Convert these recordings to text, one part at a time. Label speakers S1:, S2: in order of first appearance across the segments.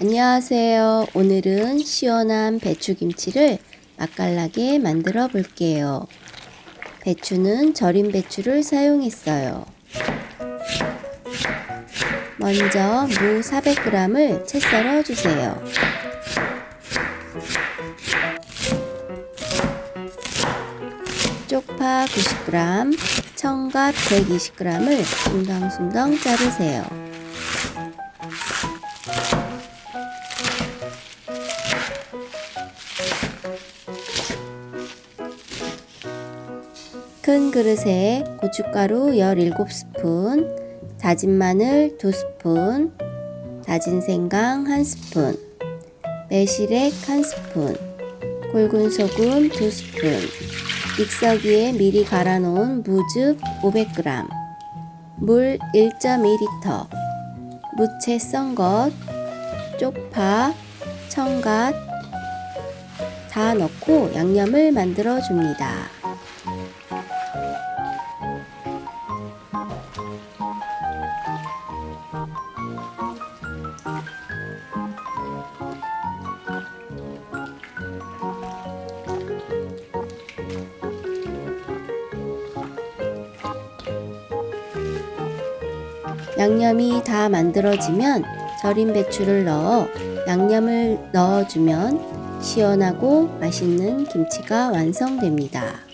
S1: 안녕하세요. 오늘은 시원한 배추김치를 맛깔나게 만들어 볼게요. 배추는 절인 배추를 사용했어요. 먼저 무 400g을 채 썰어 주세요. 쪽파 90g, 청갓 120g을 숭덩숭덩 자르세요. 큰 그릇에 고춧가루 17스푼, 다진 마늘 2스푼, 다진 생강 1스푼, 매실액 1스푼, 굵은 소금 2스푼, 믹서기에 미리 갈아 놓은 무즙 500g, 물 1.2리터, 무채 썬 것, 쪽파, 청갓 다 넣고 양념을 만들어 줍니다. 양념이 다 만들어지면 절인 배추를 넣어 양념을 넣어주면 시원하고 맛있는 김치가 완성됩니다.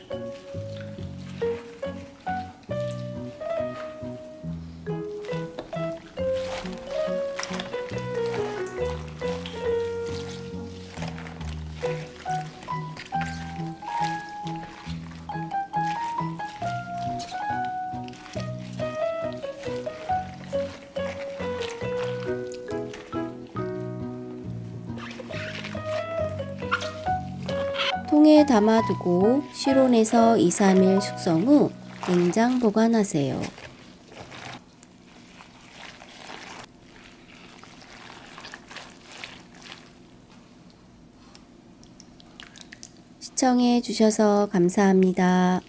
S1: 통에 담아두고 실온에서 2, 3일 숙성 후 냉장 보관하세요. 시청해 주셔서 감사합니다.